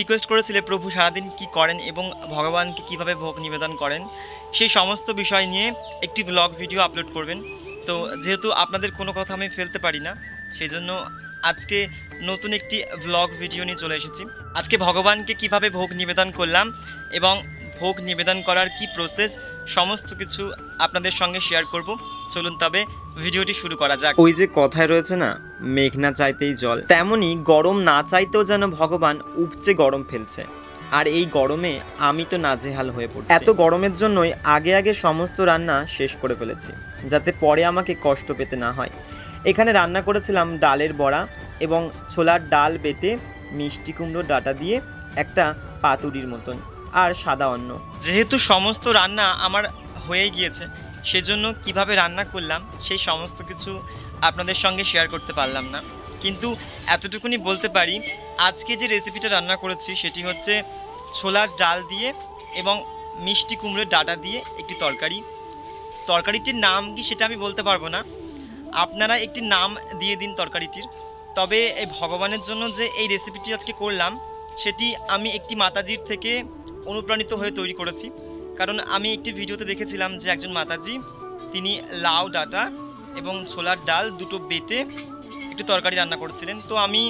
Request করেছিলে, প্রভু সারাদিন কি করেন এবং ভগবানকে কীভাবে ভোগ নিবেদন করেন, সেই সমস্ত বিষয় নিয়ে একটি ব্লগ ভিডিও আপলোড করবেন। তো যেহেতু আপনাদের কোনো কথা আমি ফেলতে পারি না, সেই জন্য আজকে নতুন একটি ব্লগ ভিডিও নিয়ে চলে এসেছি। আজকে ভগবানকে কীভাবে ভোগ নিবেদন করলাম এবং ভোগ নিবেদন করার কি প্রসেস সমস্ত কিছু আপনাদের সঙ্গে শেয়ার করব। চলুন তবে ভিডিওটি শুরু করা যাক। ওই যে কথায় রয়েছে না মেঘ না চাইতেই জল তেমনি গরম না চাইতেও যেন ভগবান উপচে গরম ফেলছে। আর এই গরমে আমি তো নাজেহাল হয়ে পড়ছি। এত গরমের জন্যই আগে আগে সমস্ত রান্না শেষ করে ফেলেছি যাতে পরে আমাকে কষ্ট পেতে না হয়। এখানে রান্না করেছিলাম ডালের বড়া এবং ছোলার ডাল বেটে মিষ্টি কুমড়ো ডাটা দিয়ে একটা পাতুরির মতন আর সাদা অন্ন। যেহেতু সমস্ত রান্না আমার হয়ে গিয়েছে সেজন্য কীভাবে রান্না করলাম, সেই সমস্ত কিছু আপনাদের সঙ্গে শেয়ার করতে পারলাম না। কিন্তু এতটুকুনি বলতে পারি, আজকে যে রেসিপিটা রান্না করেছি, সেটি হচ্ছে ছোলার ডাল দিয়ে এবং মিষ্টি কুমড়োর ডাটা দিয়ে একটি তরকারি। তরকারিটির নাম কি সেটা আমি বলতে পারব না। আপনারা একটি নাম দিয়ে দিন তরকারিটির। তবে এই ভগবানের জন্য যে এই রেসিপিটি আজকে করলাম, সেটি আমি একটি মাতাজির থেকে অনুপ্রাণিত হয়ে তৈরি করেছি। কারণ আমি একটি ভিডিওতে দেখেছিলাম যে একজন মাতাজি, তিনি লাউ ডাটা এবং ছোলার ডাল দুটো বেটে একটু তরকারি রান্না করেছিলেন। তো আমি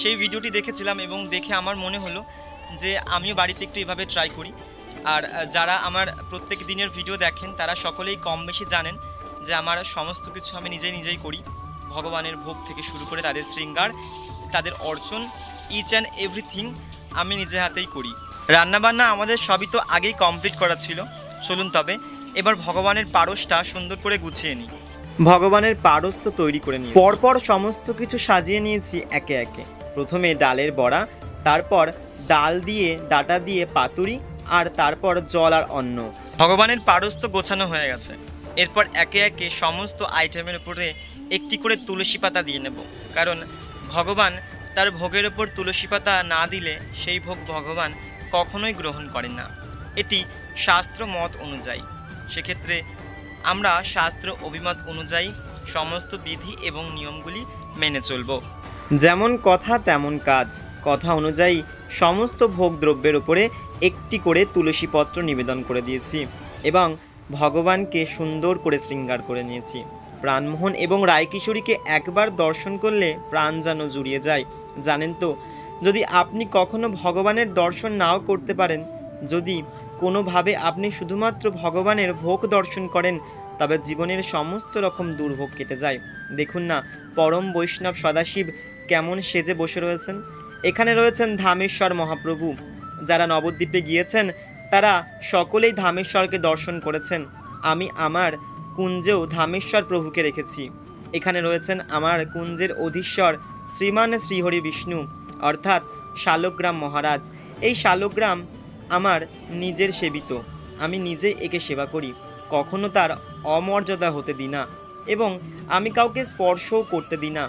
সেই ভিডিওটি দেখেছিলাম এবং দেখে আমার মনে হলো যে আমিও বাড়িতে একটু এভাবে ট্রাই করি। আর যারা আমার প্রত্যেক দিনের ভিডিও দেখেন, তারা সকলেই কম বেশি জানেন যে আমার সমস্ত কিছু আমি নিজেই নিজেই করি। ভগবানের ভোগ থেকে শুরু করে তাদের শৃঙ্গার, তাদের অর্চন ইচ অ্যান্ড এভরিথিং আমি নিজে হাতেই করি। রান্নাবান্না আমাদের সবই তো আগেই কমপ্লিট করা ছিল। চলুন তবে এবার ভগবানের পারসটা সুন্দর করে গুছিয়ে নিই। ভগবানের পারস তো তৈরি করে নিয়েছি। পরপর সমস্ত কিছু সাজিয়ে নিয়েছি একে একে। প্রথমে ডালের বড়া তারপর ডাল দিয়ে ডাটা দিয়ে পাতুরি আর তারপর জল আর অন্ন। ভগবানের পারস তো গোছানো হয়ে গেছে। এরপর একে একে সমস্ত আইটেমের উপরে একটি করে তুলসী পাতা দিয়ে নেব। কারণ ভগবান তার ভোগের ওপর তুলসী পাতা না দিলে সেই ভোগ ভগবান কখনোই গ্রহণ করেন না। এটি শাস্ত্র মত অনুযায়ী। সেক্ষেত্রে আমরা শাস্ত্র অভিমত অনুযায়ী সমস্ত বিধি এবং নিয়মগুলি মেনে চলবো। যেমন কথা, তেমন কাজ। কথা অনুযায়ী সমস্ত ভোগ দ্রব্যের উপরে একটি করে তুলসী পত্র নিবেদন করে দিয়েছি এবং ভগবানকে সুন্দর করে শৃঙ্গার করে নিয়েছি। প্রাণমোহন এবং রায়কিশোরীকে একবার দর্শন করলে প্রাণ যেন জুড়িয়ে যায়, জানেন তো যদি আপনি কখনো ভগবানের দর্শন নাও করতে পারেন, যদি কোনোভাবে আপনি শুধুমাত্র ভগবানের ভোগ দর্শন করেন, তবে জীবনের সমস্ত রকম দুর্ভোগ কেটে যায়। দেখুন না, পরম বৈষ্ণব সদাশিব কেমন সেজে বসে রয়েছেন। এখানে রয়েছেন ধামেশ্বর মহাপ্রভু। যারা নবদ্বীপে গিয়েছেন, তারা সকলেই ধামেশ্বরকে দর্শন করেছেন। আমি আমার কুঞ্জেও ধামেশ্বর প্রভুকে রেখেছি। এখানে রয়েছেন আমার কুঞ্জের অধীশ্বর শ্রীমান শ্রীহরি বিষ্ণু। অর্থাৎ শালগ্রাম মহারাজ। এই শালগ্রাম আমার নিজের সেবিত। আমি নিজে একে সেবা করি। কখনো তার অমর্যাদা হতে দিই না এবং আমি কাউকে স্পর্শও করতে দিই না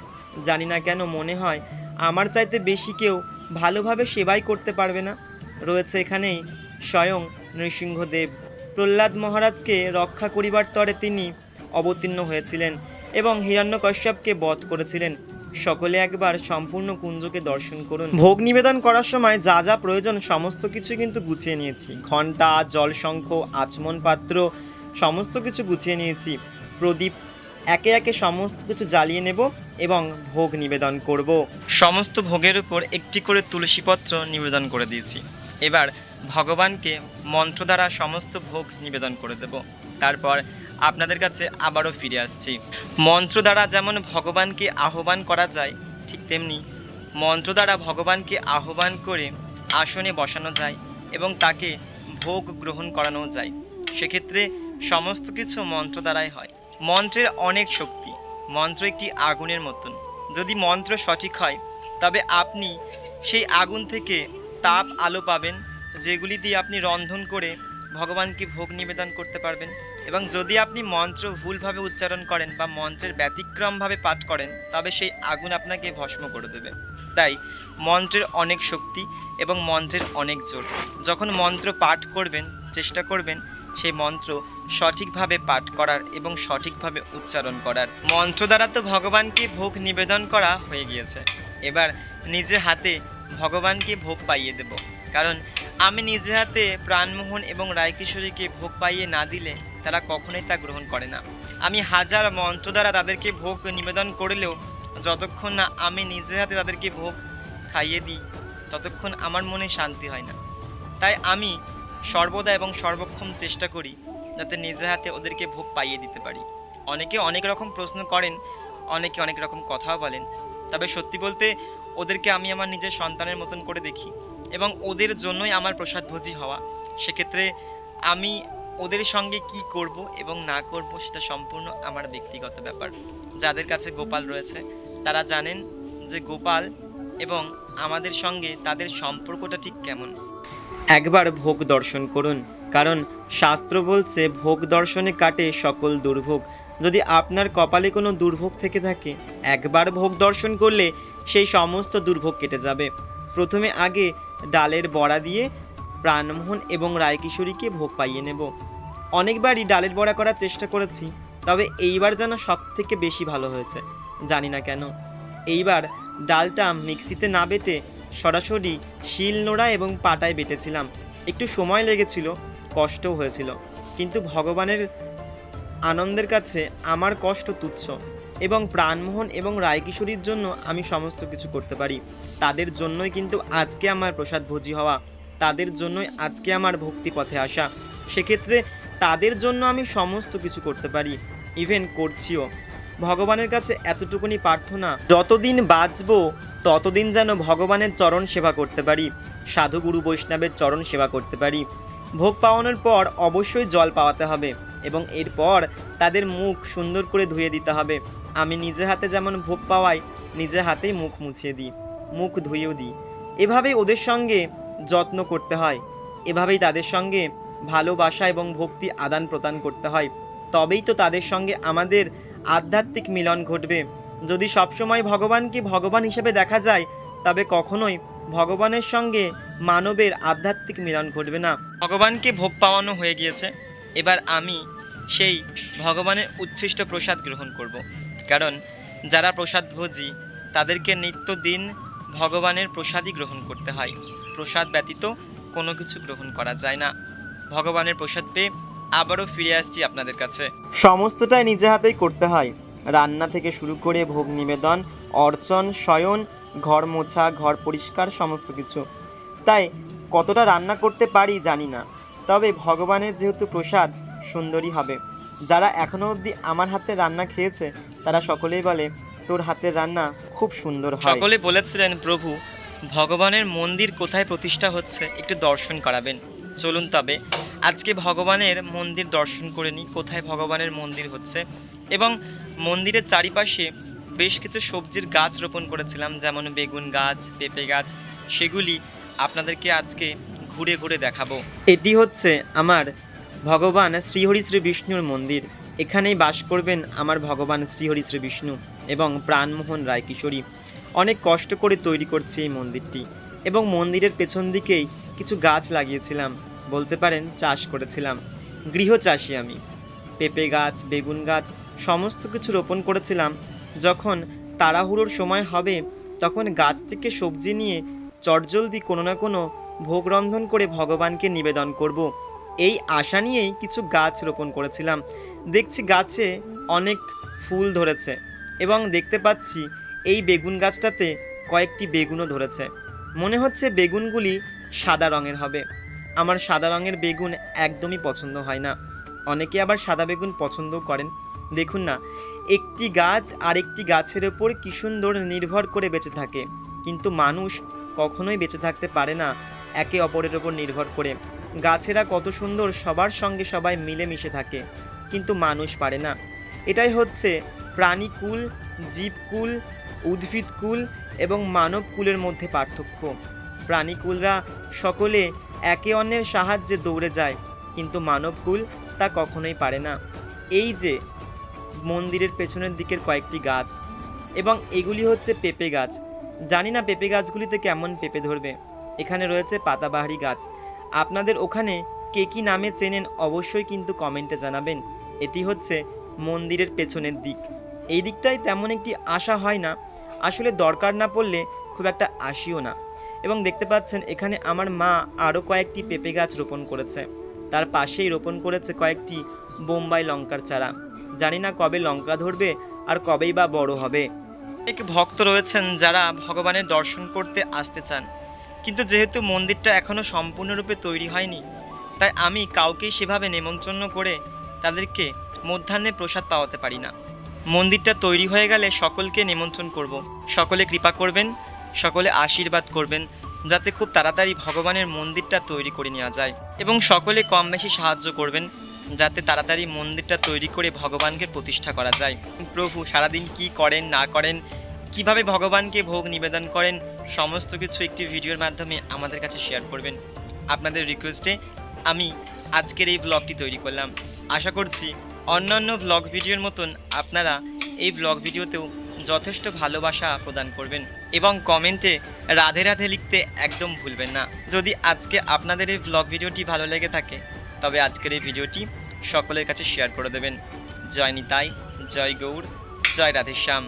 জানি না কেন মনে হয় আমার চাইতে বেশি কেউ ভালোভাবে সেবাই করতে পারবে না। রয়েছে এখানেই স্বয়ং নৃসিংহদেব। প্রহ্লাদ মহারাজকে রক্ষা করিবার তরে তিনি অবতীর্ণ হয়েছিলেন এবং হিরণ্যকশ্যপকে বধ করেছিলেন। সকলে একবার সম্পূর্ণ কুঞ্জকে দর্শন করুন। ভোগ নিবেদন করার সময় যা যা প্রয়োজন, সমস্ত কিছু কিন্তু গুছিয়ে নিয়েছি। ঘণ্টা, জলশঙ্খ, আচমন পাত্র, সমস্ত কিছু গুছিয়ে নিয়েছি। প্রদীপ, একে একে সমস্ত কিছু জ্বালিয়ে নেব এবং ভোগ নিবেদন করব। সমস্ত ভোগের উপর একটি করে তুলসীপত্র নিবেদন করে দিয়েছি। এবার ভগবানকে মন্ত্র দ্বারা সমস্ত ভোগ নিবেদন করে দেব। তারপর আপনাদের কাছে আবারও ফিরে আসছি। মন্ত্র দ্বারা যেমন ভগবানকে আহ্বান করা যায়, ঠিক তেমনি মন্ত্র দ্বারা ভগবানকে আহ্বান করে আসনে বসানো যায় এবং তাকে ভোগ গ্রহণ করানো যায়। সেক্ষেত্রে সমস্ত কিছু মন্ত্র দ্বারাই হয়। মন্ত্রের অনেক শক্তি। মন্ত্র একটি আগুনের মতন। যদি মন্ত্র সঠিক হয়, তবে আপনি সেই আগুন থেকে তাপ আলো পাবেন, যেগুলি দিয়ে আপনি রন্ধন করে ভগবানকে ভোগ নিবেদন করতে পারবেন। এবং যদি আপনি মন্ত্র ভুলভাবে উচ্চারণ করেন বা মন্ত্রের ব্যতিক্রমভাবে পাঠ করেন, তবে সেই আগুন আপনাকে ভস্ম করে দেবে। তাই মন্ত্রের অনেক শক্তি এবং মন্ত্রের অনেক জোর। যখন মন্ত্র পাঠ করবেন, চেষ্টা করবেন, সেই মন্ত্র সঠিকভাবে পাঠ করার এবং সঠিকভাবে উচ্চারণ করার। মন্ত্র দ্বারা তো ভগবানকে ভোগ নিবেদন করা হয়ে গিয়েছে। এবার নিজে হাতে ভগবানকে ভোগ পাইয়ে দেব। কারণ আমি নিজে হাতে প্রাণমোহন এবং রায়কিশোরীকে ভোগ পাইয়ে না দিলে তারা কখনোই তা গ্রহণ করে না। আমি হাজার মন্ত্র দ্বারা তাদেরকে ভোগ নিবেদন করলেও যতক্ষণ না আমি নিজে হাতে তাদেরকে ভোগ খাইয়ে দিই, ততক্ষণ আমার মনে শান্তি হয় না। তাই আমি সর্বদা এবং সর্বক্ষম চেষ্টা করি যাতে নিজে হাতে ওদেরকে ভোগ পাইয়ে দিতে পারি। অনেকে অনেক রকম প্রশ্ন করেন, অনেকে অনেক রকম কথাও বলেন। তবে সত্যি বলতে ওদেরকে আমি আমার নিজের সন্তানের মতন করে দেখি। এবং ওদের জন্যই আমার প্রসাদভোজী হওয়া। সেক্ষেত্রে আমি ওদের সঙ্গে কি করব এবং না করব সেটা সম্পূর্ণ আমার ব্যক্তিগত ব্যাপার। যাদের কাছে গোপাল রয়েছে, তারা জানেন যে গোপাল এবং আমাদের সঙ্গে তাদের সম্পর্কটা ঠিক কেমন। একবার ভোগ দর্শন করুন, কারণ শাস্ত্র বলছে, ভোগ দর্শনে কাটে সকল দুর্ভোগ। যদি আপনার কপালে কোনো দুর্ভোগ থেকে থাকে, একবার ভোগ দর্শন করলে সেই সমস্ত দুর্ভোগ কেটে যাবে। প্রথমে আগে ডালের বড়া দিয়ে প্রাণমোহন এবং রায়কিশোরীকে ভোগ পাইয়ে নেব। অনেকবারই ডালের বড়া করার চেষ্টা করেছি, তবে এইবার যেন সব থেকে বেশি ভালো হয়েছে, জানি না কেন। এইবার ডালটা মিক্সিতে না বেটে সরাসরি শিল নোড়া এবং পাটায় বেটেছিলাম। একটু সময় লেগেছিল, কষ্টও হয়েছিল, কিন্তু ভগবানের আনন্দের কাছে আমার কষ্ট তুচ্ছ। এবং প্রাণমোহন এবং রায়কিশোরীর জন্য আমি সমস্ত কিছু করতে পারি। তাদের জন্যই কিন্তু আজকে আমার প্রসাদ ভোজি হওয়া। তাদের জন্যই আজকে আমার ভক্তি পথে আসা। সেক্ষেত্রে তাদের জন্য আমি সমস্ত কিছু করতে পারি। ইভেন করছিও। ভগবানের কাছে এতটুকুনি প্রার্থনা, যতদিন বাঁচবো, ততদিন যেন ভগবানের চরণ সেবা করতে পারি। সাধু গুরু বৈষ্ণবের চরণ সেবা করতে পারি। ভোগ পাওয়ানোর পর অবশ্যই জল পাওয়াতে হবে। এবং এরপর তাদের মুখ সুন্দর করে ধুয়ে দিতে হবে। আমি নিজে হাতে যেমন ভোগ পাওয়াই, নিজে হাতেই মুখ মুছিয়ে দিই, মুখ ধুয়েও দিই। এভাবেই ওদের সঙ্গে যত্ন করতে হয়। এভাবেই তাদের সঙ্গে ভালোবাসা এবং ভক্তি আদান প্রদান করতে হয়। তবেই তো তাদের সঙ্গে আমাদের আধ্যাত্মিক মিলন ঘটবে। যদি সবসময় ভগবানকে ভগবান হিসেবে দেখা যায়, তবে কখনোই ভগবানের সঙ্গে মানবের আধ্যাত্মিক মিলন ঘটবে না। ভগবানকে ভোগ পাওয়ানো হয়ে গিয়েছে। এবার আমি সেই ভগবানের উচ্ছিষ্ট প্রসাদ গ্রহণ করব। কারণ যারা প্রসাদ ভোজি, তাদেরকে নিত্যদিন ভগবানের প্রসাদই গ্রহণ করতে হয়। প্রসাদ ব্যতীত কোনো কিছু গ্রহণ করা যায় না। ভগবানের প্রসাদ পেয়ে আবারও ফিরে আসছি আপনাদের কাছে। সমস্তটাই নিজে হাতেই করতে হয়। রান্না থেকে শুরু করে ভোগ নিবেদন, অর্চন, শয়ন, ঘর মোছা, ঘর পরিষ্কার, সমস্ত কিছু। তাই কতটা রান্না করতে পারি জানি না। তবে ভগবানের যেহেতু প্রসাদ, সুন্দরী হবে। যারা এখনও অবধি আমার হাতে রান্না খেয়েছে, তারা সকলেই বলে, তোর হাতের রান্না খুব সুন্দর হয়। সকলে বলেছিলেন, প্রভু, ভগবানের মন্দির কোথায় প্রতিষ্ঠা হচ্ছে, একটু দর্শন করাবেন। চলুন তবে, আজকে ভগবানের মন্দির দর্শন করে নিই, কোথায় ভগবানের মন্দির হচ্ছে। এবং মন্দিরের চারিপাশে বেশ কিছু সবজির গাছ রোপণ করেছিলাম, যেমন বেগুন গাছ, পেঁপে গাছ, সেগুলি আপনাদেরকে আজকে ঘুরে ঘুরে দেখাবো। এটি হচ্ছে আমার ভগবান শ্রীহরি শ্রী বিষ্ণুর মন্দির। এখানেই বাস করবেন আমার ভগবান শ্রীহরি শ্রী বিষ্ণু এবং প্রাণমোহন রায় কিশোরী অনেক কষ্ট করে তৈরি করছে এই মন্দিরটি এবং মন্দিরের পেছন দিকেই কিছু গাছ লাগিয়েছিলাম, বলতে পারেন চাষ করেছিলাম। গৃহ চাষি আমি। পেঁপে গাছ, বেগুন গাছ, সমস্ত কিছু রোপণ করেছিলাম। যখন তাড়াহুড়োর সময় হবে, তখন গাছ থেকে সবজি নিয়ে চটজলদি কোনো না কোনো ভোগ রন্ধন করে ভগবানকে নিবেদন করব। এই আশা নিয়েই কিছু গাছ রোপণ করেছিলাম। দেখছি গাছে অনেক ফুল ধরেছে এবং দেখতে পাচ্ছি এই বেগুন গাছটাতে কয়েকটি বেগুনও ধরেছে। মনে হচ্ছে বেগুনগুলি সাদা রঙের হবে। আমার সাদা রঙের বেগুন একদমই পছন্দ হয় না। অনেকে আবার সাদা বেগুন পছন্দও করেন। দেখুন না, একটি গাছ আরেকটি গাছের ওপর কি সুন্দর নির্ভর করে বেঁচে থাকে। কিন্তু মানুষ কখনোই বেঁচে থাকতে পারে না। একে অপরের ওপর নির্ভর করে। গাছেরা কত সুন্দর সবার সঙ্গে সবাই মিলেমিশে থাকে, কিন্তু মানুষ পারে না। এটাই হচ্ছে প্রাণীকুল, জীবকুল, উদ্ভিদকুল এবং মানবকুলের মধ্যে পার্থক্য। প্রাণীকুলরা সকলে একে অন্যের সাহায্যে দৌড়ে যায়, কিন্তু মানবকুল তা কখনোই পারে না। এই যে মন্দিরের পেছনের দিকের কয়েকটি গাছ, এবং এগুলি হচ্ছে পেঁপে গাছ। জানি না পেঁপে গাছগুলিতে কেমন পেঁপে ধরবে। এখানে রয়েছে পাতাবাহারি গাছ। আপনাদের ওখানে কে কী নামে চেনেন অবশ্যই কিন্তু কমেন্টে জানাবেন। এটি হচ্ছে মন্দিরের পেছনের দিক। এই দিকটাই তেমন একটি আশা হয় না। আসলে দরকার না পড়লে খুব একটা আসিও না। এবং দেখতে পাচ্ছেন, এখানে আমার মা আরও কয়েকটি পেঁপে গাছ রোপণ করেছে। তার পাশেই রোপণ করেছে কয়েকটি বোম্বাই লঙ্কার চারা। জানি না কবে লঙ্কা ধরবে আর কবেই বা বড় হবে। অনেক ভক্ত রয়েছেন যারা ভগবানের দর্শন করতে আসতে চান। কিন্তু যেহেতু মন্দিরটা এখনও সম্পূর্ণরূপে তৈরি হয়নি, তাই আমি কাউকে সেভাবে নেমন্তন্ন করে তাদেরকে মধ্যাহ্নে প্রসাদ পাওয়াতে পারি না। মন্দিরটা তৈরি হয়ে গেলে সকলকে নিমন্ত্রণ করব। সকলে কৃপা করবেন, সকলে আশীর্বাদ করবেন, যাতে খুব তাড়াতাড়ি ভগবানের মন্দিরটা তৈরি করে নেওয়া যায়। এবং সকলে কম বেশি সাহায্য করবেন, যাতে তাড়াতাড়ি মন্দিরটা তৈরি করে ভগবানকে প্রতিষ্ঠা করা যায়। প্রভু সারাদিন কি করেন, না করেন কীভাবে ভগবানকে ভোগ নিবেদন করেন, সমস্ত কিছু একটি ভিডিওর মাধ্যমে আমাদের কাছে শেয়ার করবেন। আপনাদের রিকোয়েস্টে আমি আজকের এই ব্লগটি তৈরি করলাম। আশা করছি অন্যান্য ব্লগ ভিডিওর মতন আপনারা এই ব্লগ ভিডিওতেও যথেষ্ট ভালোবাসা প্রদান করবেন এবং কমেন্টে রাধে রাধে লিখতে একদম ভুলবেন না। যদি আজকে আপনাদের এই ব্লগ ভিডিওটি ভালো লেগে থাকে, তবে আজকের এই ভিডিওটি সকলের কাছে শেয়ার করে দেবেন। জয় নিতাই, জয় গৌর, জয় রাধেশ্যাম।